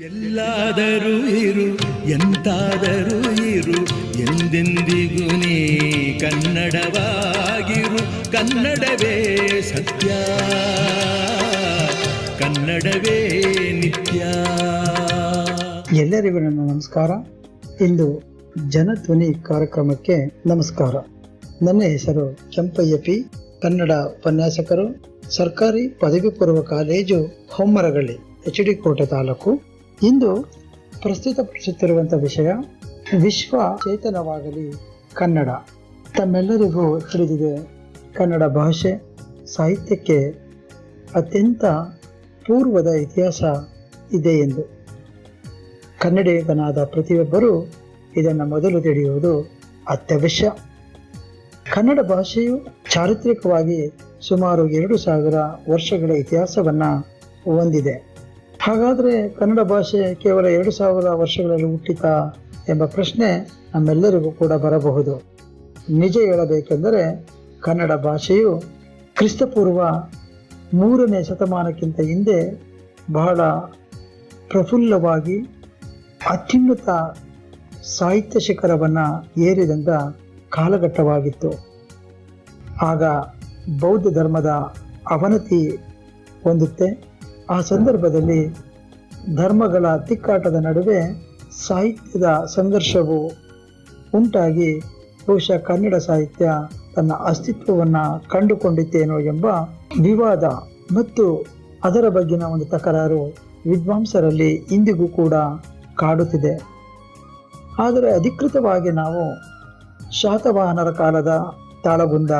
ಎಲ್ಲಾದರೂ ಇರು, ಎಂತಾದರೂ ಇರು, ಎಂದೆಂದಿಗೂ ನೀ ಕನ್ನಡವಾಗಿರು. ಕನ್ನಡವೇ ಸತ್ಯ, ಕನ್ನಡವೇ ನಿತ್ಯ. ಎಲ್ಲರಿಗೂ ನನ್ನ ನಮಸ್ಕಾರ. ಇಂದು ಜನಧ್ವನಿ ಕಾರ್ಯಕ್ರಮಕ್ಕೆ ನಮಸ್ಕಾರ. ನನ್ನ ಹೆಸರು ಕೆಂಪಯ್ಯ ಕನ್ನಡ ಉಪನ್ಯಾಸಕರು, ಸರ್ಕಾರಿ ಪದವಿ ಪೂರ್ವ ಕಾಲೇಜು ಹೊಮ್ಮರಗಳ್ಳಿ, ಎಚ್ ಡಿ ಕೋಟೆ ತಾಲೂಕು. ಇಂದು ಪ್ರಸ್ತುತಪಡಿಸುತ್ತಿರುವಂಥ ವಿಷಯ, ವಿಶ್ವ ಚೇತನವಾಗಲಿ ಕನ್ನಡ. ತಮ್ಮೆಲ್ಲರಿಗೂ ತಿಳಿದಿದೆ, ಕನ್ನಡ ಭಾಷೆ ಸಾಹಿತ್ಯಕ್ಕೆ ಅತ್ಯಂತ ಪೂರ್ವದ ಇತಿಹಾಸ ಇದೆ ಎಂದು. ಕನ್ನಡಿಗನಾದ ಪ್ರತಿಯೊಬ್ಬರೂ ಇದನ್ನು ಮೊದಲು ತಿಳಿಯುವುದು ಅತ್ಯವಶ್ಯ. ಕನ್ನಡ ಭಾಷೆಯು ಚಾರಿತ್ರಿಕವಾಗಿ ಸುಮಾರು ಎರಡು ಸಾವಿರ ವರ್ಷಗಳ ಇತಿಹಾಸವನ್ನು ಹೊಂದಿದೆ. ಹಾಗಾದರೆ ಕನ್ನಡ ಭಾಷೆ ಕೇವಲ ಎರಡು ಸಾವಿರ ವರ್ಷಗಳಲ್ಲಿ ಹುಟ್ಟಿತಾ ಎಂಬ ಪ್ರಶ್ನೆ ನಮ್ಮೆಲ್ಲರಿಗೂ ಕೂಡ ಬರಬಹುದು. ನಿಜ ಹೇಳಬೇಕೆಂದರೆ ಕನ್ನಡ ಭಾಷೆಯು ಕ್ರಿಸ್ತಪೂರ್ವ ಮೂರನೇ ಶತಮಾನಕ್ಕಿಂತ ಹಿಂದೆ ಬಹಳ ಪ್ರಫುಲ್ಲವಾಗಿ ಅತ್ಯುನ್ನತ ಸಾಹಿತ್ಯ ಶಿಖರವನ್ನು ಏರಿದಂಥ ಕಾಲಘಟ್ಟವಾಗಿತ್ತು. ಆಗ ಬೌದ್ಧ ಧರ್ಮದ ಅವನತಿ ಹೊಂದುತ್ತೆ. ಆ ಸಂದರ್ಭದಲ್ಲಿ ಧರ್ಮಗಳ ತಿಕ್ಕಾಟದ ನಡುವೆ ಸಾಹಿತ್ಯದ ಸಂಘರ್ಷವು ಉಂಟಾಗಿ ಬಹುಶಃ ಕನ್ನಡ ಸಾಹಿತ್ಯ ತನ್ನ ಅಸ್ತಿತ್ವವನ್ನು ಕಂಡುಕೊಂಡಿತ್ತೇನೋ ಎಂಬ ವಿವಾದ ಮತ್ತು ಅದರ ಬಗ್ಗಿನ ಒಂದು ತಕರಾರು ವಿದ್ವಾಂಸರಲ್ಲಿ ಇಂದಿಗೂ ಕೂಡ ಕಾಡುತ್ತಿದೆ. ಆದರೆ ಅಧಿಕೃತವಾಗಿ ನಾವು ಶಾತವಾಹನರ ಕಾಲದ ತಾಳಗುಂದ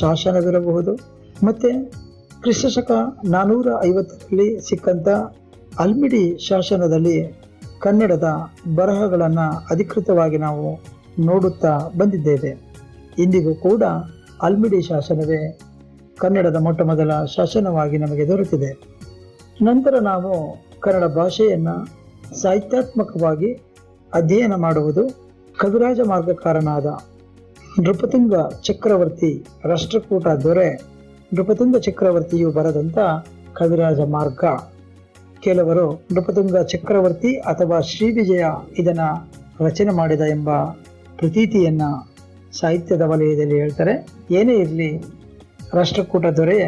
ಶಾಸನವಿರಬಹುದು, ಮತ್ತು ಕ್ರಿಸ್ತಶಕ ನಾನ್ನೂರ ಐವತ್ತರಲ್ಲಿ ಸಿಕ್ಕಂಥ ಅಲ್ಮಿಡಿ ಶಾಸನದಲ್ಲಿ ಕನ್ನಡದ ಬರಹಗಳನ್ನು ಅಧಿಕೃತವಾಗಿ ನಾವು ನೋಡುತ್ತಾ ಬಂದಿದ್ದೇವೆ. ಇಂದಿಗೂ ಕೂಡ ಅಲ್ಮಿಡಿ ಶಾಸನವೇ ಕನ್ನಡದ ಮೊಟ್ಟ ಮೊದಲ ಶಾಸನವಾಗಿ ನಮಗೆ ದೊರೆತಿದೆ. ನಂತರ ನಾವು ಕನ್ನಡ ಭಾಷೆಯನ್ನು ಸಾಹಿತ್ಯಾತ್ಮಕವಾಗಿ ಅಧ್ಯಯನ ಮಾಡುವುದು ಕವಿರಾಜ ಮಾರ್ಗಕಾರನಾದ ನೃಪತುಂಗ ಚಕ್ರವರ್ತಿ ರಾಷ್ಟ್ರಕೂಟ ದೊರೆ ನೃಪತುಂಗ ಚಕ್ರವರ್ತಿಯು ಬರೆದಂಥ ಕವಿರಾಜ ಮಾರ್ಗ. ಕೆಲವರು ನೃಪತುಂಗ ಚಕ್ರವರ್ತಿ ಅಥವಾ ಶ್ರೀವಿಜಯ ಇದನ್ನ ರಚನೆ ಮಾಡಿದ ಎಂಬ ಪ್ರತೀತಿಯನ್ನ ಸಾಹಿತ್ಯದ ವಲಯದಲ್ಲಿ ಹೇಳ್ತಾರೆ. ಏನೇ ಇರಲಿ, ರಾಷ್ಟ್ರಕೂಟ ದೊರೆ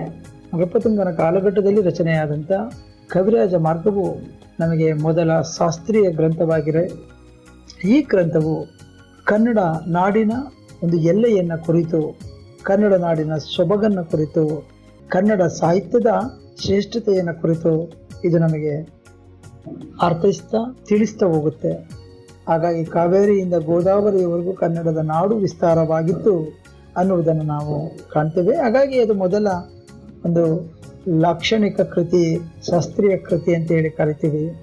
ನೃಪತುಂಗನ ಕಾಲಘಟ್ಟದಲ್ಲಿ ರಚನೆಯಾದಂಥ ಕವಿರಾಜ ಮಾರ್ಗವು ನಮಗೆ ಮೊದಲ ಶಾಸ್ತ್ರೀಯ ಗ್ರಂಥವಾಗಿದೆ. ಈ ಗ್ರಂಥವು ಕನ್ನಡ ನಾಡಿನ ಒಂದು ಎಲ್ಲೆಯನ್ನು ಕುರಿತು ಕನ್ನಡ ನಾಡಿನ ಸೊಬಗನ್ನು ಕುರಿತು, ಕನ್ನಡ ಸಾಹಿತ್ಯದ ಶ್ರೇಷ್ಠತೆಯನ್ನು ಕುರಿತು ಇದು ನಮಗೆ ಅರ್ಥೈಸ್ತಾ, ತಿಳಿಸ್ತಾ ಹೋಗುತ್ತೆ. ಹಾಗಾಗಿ ಕಾವೇರಿಯಿಂದ ಗೋದಾವರಿಯವರೆಗೂ ಕನ್ನಡದ ನಾಡು ವಿಸ್ತಾರವಾಗಿತ್ತು ಅನ್ನುವುದನ್ನು ನಾವು ಕಾಣ್ತೇವೆ. ಹಾಗಾಗಿ ಅದು ಮೊದಲ ಒಂದು ಲಾಕ್ಷಣಿಕ ಕೃತಿ, ಶಾಸ್ತ್ರೀಯ ಕೃತಿ ಅಂತ ಹೇಳಿ ಕರಿತೀವಿ.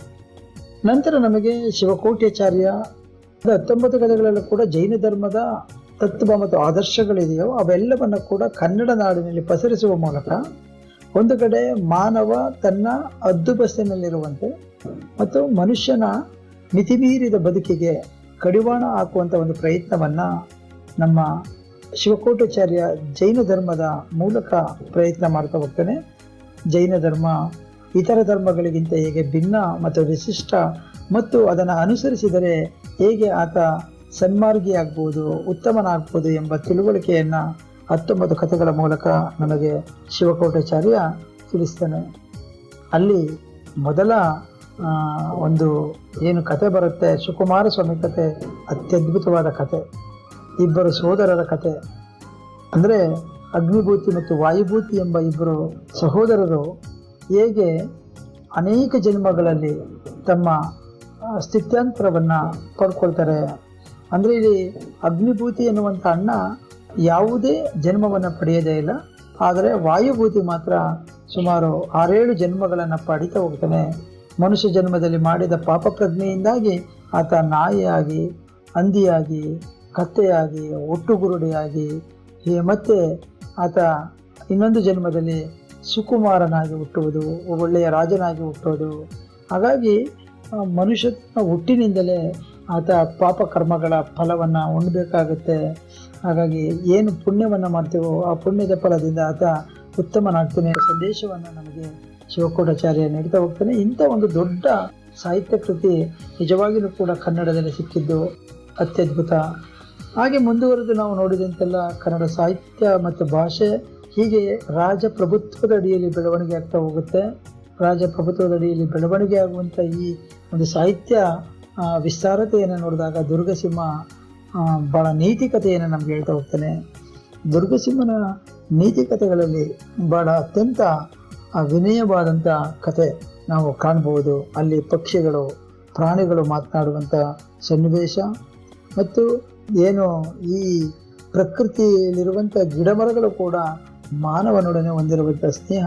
ನಂತರ ನಮಗೆ ಶಿವಕೋಟ್ಯಾಚಾರ್ಯ ಹತ್ತೊಂಬತ್ತು ಕಥೆಗಳಲ್ಲೂ ಕೂಡ ಜೈನ ಧರ್ಮದ ತತ್ವ ಮತ್ತು ಆದರ್ಶಗಳಿದೆಯೋ ಅವೆಲ್ಲವನ್ನು ಕೂಡ ಕನ್ನಡ ನಾಡಿನಲ್ಲಿ ಪಸರಿಸುವ ಮೂಲಕ ಒಂದು ಕಡೆ ಮಾನವ ತನ್ನ ಅದ್ದುಬಸ್ಸಿನಲ್ಲಿರುವಂತೆ ಮತ್ತು ಮನುಷ್ಯನ ಮಿತಿಮೀರಿದ ಬದುಕಿಗೆ ಕಡಿವಾಣ ಹಾಕುವಂಥ ಒಂದು ಪ್ರಯತ್ನವನ್ನು ನಮ್ಮ ಶಿವಕೋಟಾಚಾರ್ಯ ಜೈನ ಧರ್ಮದ ಮೂಲಕ ಪ್ರಯತ್ನ ಮಾಡ್ತಾ ಹೋಗ್ತಾನೆ. ಜೈನ ಧರ್ಮ ಇತರ ಧರ್ಮಗಳಿಗಿಂತ ಹೇಗೆ ಭಿನ್ನ ಮತ್ತು ವಿಶಿಷ್ಟ ಮತ್ತು ಅದನ್ನು ಅನುಸರಿಸಿದರೆ ಹೇಗೆ ಆತ ಸನ್ಮಾರ್ಗಿಯಾಗ್ಬೋದು ಉತ್ತಮನಾಗ್ಬೋದು ಎಂಬ ತಿಳುವಳಿಕೆಯನ್ನು ಹತ್ತೊಂಬತ್ತು ಕಥೆಗಳ ಮೂಲಕ ನಮಗೆ ಶಿವಕೋಟಾಚಾರ್ಯ ತಿಳಿಸ್ತಾನೆ. ಅಲ್ಲಿ ಮೊದಲ ಒಂದು ಏನು ಕತೆ ಬರುತ್ತೆ ಸುಕುಮಾರ ಸ್ವಾಮಿ ಕತೆ ಅತ್ಯದ್ಭುತವಾದ ಕತೆ ಇಬ್ಬರು ಸೋದರರ ಕತೆ ಅಂದರೆ ಅಗ್ನಿಭೂತಿ ಮತ್ತು ವಾಯುಭೂತಿ ಎಂಬ ಇಬ್ಬರು ಸಹೋದರರು ಹೇಗೆ ಅನೇಕ ಜನ್ಮಗಳಲ್ಲಿ ತಮ್ಮ ಸ್ಥಿತ್ಯಾಂತರವನ್ನು ಪಡ್ಕೊಳ್ತಾರೆ ಅಂದರೆ ಇಲ್ಲಿ ಅಗ್ನಿಭೂತಿ ಎನ್ನುವಂಥ ಅಣ್ಣ ಯಾವುದೇ ಜನ್ಮವನ್ನು ಪಡೆಯದೇ ಇಲ್ಲ. ಆದರೆ ವಾಯುಭೂತಿ ಮಾತ್ರ ಸುಮಾರು ಆರೇಳು ಜನ್ಮಗಳನ್ನು ಪಡಿತಾ ಹೋಗ್ತಾನೆ. ಮನುಷ್ಯ ಜನ್ಮದಲ್ಲಿ ಮಾಡಿದ ಪಾಪ ಪ್ರಜ್ಞೆಯಿಂದಾಗಿ ಆತ ನಾಯಿಯಾಗಿ, ಹಂದಿಯಾಗಿ, ಕತ್ತೆಯಾಗಿ, ಒಟ್ಟುಗುರುಡಿಯಾಗಿ ಮತ್ತೆ ಆತ ಇನ್ನೊಂದು ಜನ್ಮದಲ್ಲಿ ಸುಕುಮಾರನಾಗಿ ಹುಟ್ಟುವುದು, ಒಳ್ಳೆಯ ರಾಜನಾಗಿ ಹುಟ್ಟುವುದು. ಹಾಗಾಗಿ ಮನುಷ್ಯ ಮನುಷ್ಯನ ಹುಟ್ಟಿನಿಂದಲೇ ಆತ ಪಾಪ ಕರ್ಮಗಳ ಫಲವನ್ನು ಉಣ್ಬೇಕಾಗುತ್ತೆ. ಹಾಗಾಗಿ ಏನು ಪುಣ್ಯವನ್ನು ಮಾಡ್ತೀವೋ ಆ ಪುಣ್ಯದ ಫಲದಿಂದ ಆತ ಉತ್ತಮನಾಗ್ತಾನೆ. ಸಂದೇಶವನ್ನು ನಮಗೆ ಶಿವಕೋಟಾಚಾರ್ಯ ನೀಡ್ತಾ ಹೋಗ್ತಾನೆ. ಇಂಥ ಒಂದು ದೊಡ್ಡ ಸಾಹಿತ್ಯ ಕೃತಿ ನಿಜವಾಗಿಯೂ ಕೂಡ ಕನ್ನಡದಲ್ಲಿ ಸಿಕ್ಕಿದ್ದು ಅತ್ಯದ್ಭುತ. ಹಾಗೆ ಮುಂದುವರೆದು ನಾವು ನೋಡಿದಂತೆಲ್ಲ ಕನ್ನಡ ಸಾಹಿತ್ಯ ಮತ್ತು ಭಾಷೆ ಹೀಗೆ ರಾಜಪ್ರಭುತ್ವದ ಅಡಿಯಲ್ಲಿ ಬೆಳವಣಿಗೆ ಆಗ್ತಾ ಹೋಗುತ್ತೆ. ರಾಜಪ್ರಭುತ್ವದ ಅಡಿಯಲ್ಲಿ ಬೆಳವಣಿಗೆ ಆಗುವಂಥ ಈ ಒಂದು ಸಾಹಿತ್ಯ ವಿಸ್ತಾರತೆಯನ್ನು ನೋಡಿದಾಗ ದುರ್ಗಸಿಂಹ ಭಾಳ ನೈತಿಕತೆಯನ್ನು ನಮ್ಗೆ ಹೇಳ್ತಾ ಹೋಗ್ತಾನೆ. ದುರ್ಗಸಿಂಹನ ನೈತಿಕತೆಗಳಲ್ಲಿ ಬಹಳ ಅತ್ಯಂತ ವಿನಯವಾದಂಥ ಕತೆ ನಾವು ಕಾಣಬಹುದು ಅಲ್ಲಿ ಪಕ್ಷಿಗಳು, ಪ್ರಾಣಿಗಳು ಮಾತನಾಡುವಂಥ ಸನ್ನಿವೇಶ ಮತ್ತು ಏನು ಈ ಪ್ರಕೃತಿಯಲ್ಲಿರುವಂಥ ಗಿಡಮರಗಳು ಕೂಡ ಮಾನವನೊಡನೆ ಹೊಂದಿರುವಂಥ ಸ್ನೇಹ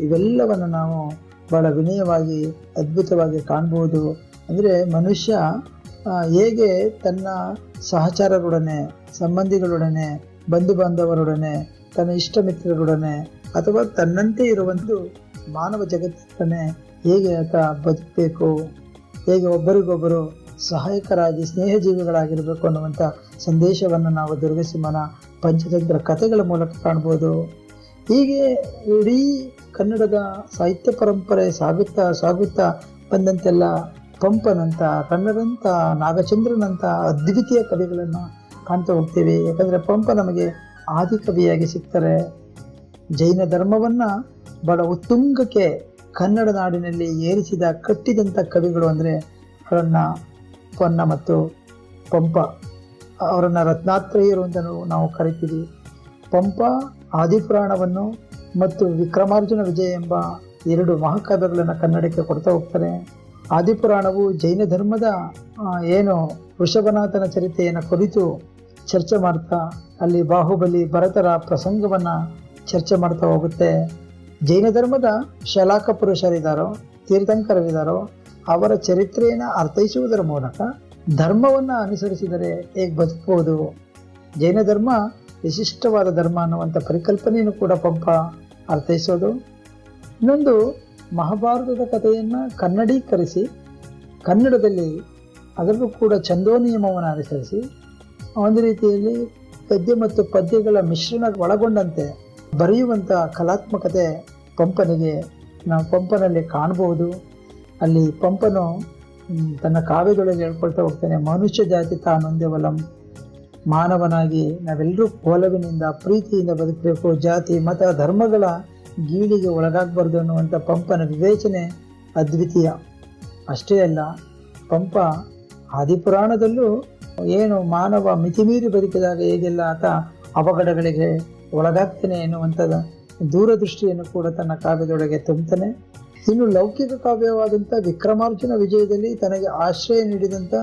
ಇವೆಲ್ಲವನ್ನು ನಾವು ಬಹಳ ವಿನಯವಾಗಿ, ಅದ್ಭುತವಾಗಿ ಕಾಣಬಹುದು ಅಂದರೆ ಮನುಷ್ಯ ಹೇಗೆ ತನ್ನ ಸಹಚಾರರೊಡನೆ, ಸಂಬಂಧಿಗಳೊಡನೆ, ಬಂಧು ಬಾಂಧವರೊಡನೆ, ತನ್ನ ಇಷ್ಟ ಮಿತ್ರರೊಡನೆ ಅಥವಾ ತನ್ನಂತೆ ಇರುವಂತೂ ಮಾನವ ಜಗತ್ತನೆ ಹೇಗೆ ಆತ ಬದುಕಬೇಕು, ಹೇಗೆ ಒಬ್ಬರಿಗೊಬ್ಬರು ಸಹಾಯಕರಾಗಿ, ಸ್ನೇಹಜೀವಿಗಳಾಗಿರಬೇಕು ಅನ್ನುವಂಥ ಸಂದೇಶವನ್ನು ನಾವು ದುರ್ಗಸಿಂಹನ ಪಂಚತಂತ್ರ ಕಥೆಗಳ ಮೂಲಕ ಕಾಣ್ಬೋದು. ಹೀಗೆ ಇಡೀ ಕನ್ನಡದ ಸಾಹಿತ್ಯ ಪರಂಪರೆ ಸಾಗುತ್ತಾ ಸಾಗುತ್ತಾ ಬಂದಂತೆಲ್ಲ ಪಂಪನಂತ ಕನ್ನಡಂತ ನಾಗಚಂದ್ರನಂತ ಅದ್ವಿತೀಯ ಕವಿಗಳನ್ನು ಕಾಣ್ತಾ ಹೋಗ್ತೀವಿ. ಯಾಕಂದರೆ ಪಂಪ ನಮಗೆ ಆದಿಕವಿಯಾಗಿ ಸಿಗ್ತಾರೆ. ಜೈನ ಧರ್ಮವನ್ನ ಬಡ ಉತ್ತುಂಗಕ್ಕೆ ಕನ್ನಡ ನಾಡಿನಲ್ಲಿ ಏರಿಸಿದ ಕಟ್ಟಿದಂಥ ಕವಿಗಳು ಅಂದರೆ ಅವರನ್ನ ಪೊನ್ನ ಮತ್ತು ಪಂಪ. ಅವರನ್ನು ರತ್ನಾತ್ರೇಯರು ಅಂತ ನಾವು ಕರಿತೀವಿ. ಪಂಪ, ಆದಿಪುರಾಣವನ್ನು ಮತ್ತು ವಿಕ್ರಮಾರ್ಜುನ ವಿಜಯ ಎಂಬ ಎರಡು ಮಹಾಕಾವ್ಯಗಳನ್ನು ಕನ್ನಡಕ್ಕೆ ಕೊಡ್ತಾ ಹೋಗ್ತಾರೆ. ಆದಿಪುರಾಣವು ಜೈನ ಧರ್ಮದ ಏನು ವೃಷಭನಾಥನ ಚರಿತೆಯನ್ನು ಕುರಿತು ಚರ್ಚೆ ಮಾಡ್ತಾ, ಅಲ್ಲಿ ಬಾಹುಬಲಿ ಭರತರ ಪ್ರಸಂಗವನ್ನ ಚರ್ಚೆ ಮಾಡ್ತಾ ಹೋಗುತ್ತೆ. ಜೈನ ಧರ್ಮದ ಶಲಾಕ ಪುರುಷರಿದ್ದಾರೋ ತೀರ್ಥಂಕರರಿದ್ದಾರೋ ಅವರ ಚರಿತ್ರೆಯನ್ನು ಅರ್ಥೈಸುವುದರ ಮೂಲಕ ಧರ್ಮವನ್ನು ಅನುಸರಿಸಿದರೆ ಹೇಗೆ ಬದುಕಬಹುದು ಜೈನ ಧರ್ಮ ವಿಶಿಷ್ಟವಾದ ಧರ್ಮ ಅನ್ನುವಂಥ ಪರಿಕಲ್ಪನೆಯನ್ನು ಕೂಡ ಪಂಪ ಅರ್ಥೈಸೋದು. ಇನ್ನೊಂದು ಮಹಾಭಾರತದ ಕಥೆಯನ್ನು ಕನ್ನಡೀಕರಿಸಿ, ಕನ್ನಡದಲ್ಲಿ ಅದರಲ್ಲೂ ಕೂಡ ಛಂದೋ ನಿಯಮವನ್ನು ಅನುಸರಿಸಿ, ಒಂದು ರೀತಿಯಲ್ಲಿ ಪದ್ಯ ಮತ್ತು ಪದ್ಯಗಳ ಮಿಶ್ರಣ ಒಳಗೊಂಡಂತೆ ಬರೆಯುವಂಥ ಕಲಾತ್ಮಕತೆ ಪಂಪನಿಗೆ ನಾವು ಪಂಪನಲ್ಲಿ ಕಾಣಬಹುದು ಅಲ್ಲಿ ಪಂಪನು ತನ್ನ ಕಾವ್ಯದೊಳಗೆ ಹೇಳ್ಕೊಳ್ತಾ ಹೋಗ್ತಾನೆ, ಮನುಷ್ಯ ಜಾತಿ ತಾನೊಂದೇವಲಂ ಮಾನವನಾಗಿ ನಾವೆಲ್ಲರೂ ಕೋಲವಿನಿಂದ, ಪ್ರೀತಿಯಿಂದ ಬದುಕಬೇಕು. ಜಾತಿ, ಮತ, ಧರ್ಮಗಳ ಗೀಳಿಗೆ ಒಳಗಾಗಬಾರ್ದು ಅನ್ನುವಂಥ ಪಂಪನ ವಿವೇಚನೆ ಅದ್ವಿತೀಯ. ಅಷ್ಟೇ ಅಲ್ಲ, ಪಂಪ ಆದಿಪುರಾಣದಲ್ಲೂ ಏನು ಮಾನವ ಮಿತಿಮೀರಿ ಬದುಕಿದಾಗ ಹೇಗೆಲ್ಲ ಆತ ಅವಘಡಗಳಿಗೆ ಒಳಗಾಗ್ತಾನೆ ಎನ್ನುವಂಥದ್ದು ದೂರದೃಷ್ಟಿಯನ್ನು ಕೂಡ ತನ್ನ ಕಾವ್ಯದೊಳಗೆ ತುಂಬುತ್ತಾನೆ ಇನ್ನು ಲೌಕಿಕ ಕಾವ್ಯವಾದಂಥ ವಿಕ್ರಮಾರ್ಜುನ ವಿಜಯದಲ್ಲಿ ತನಗೆ ಆಶ್ರಯ ನೀಡಿದಂಥ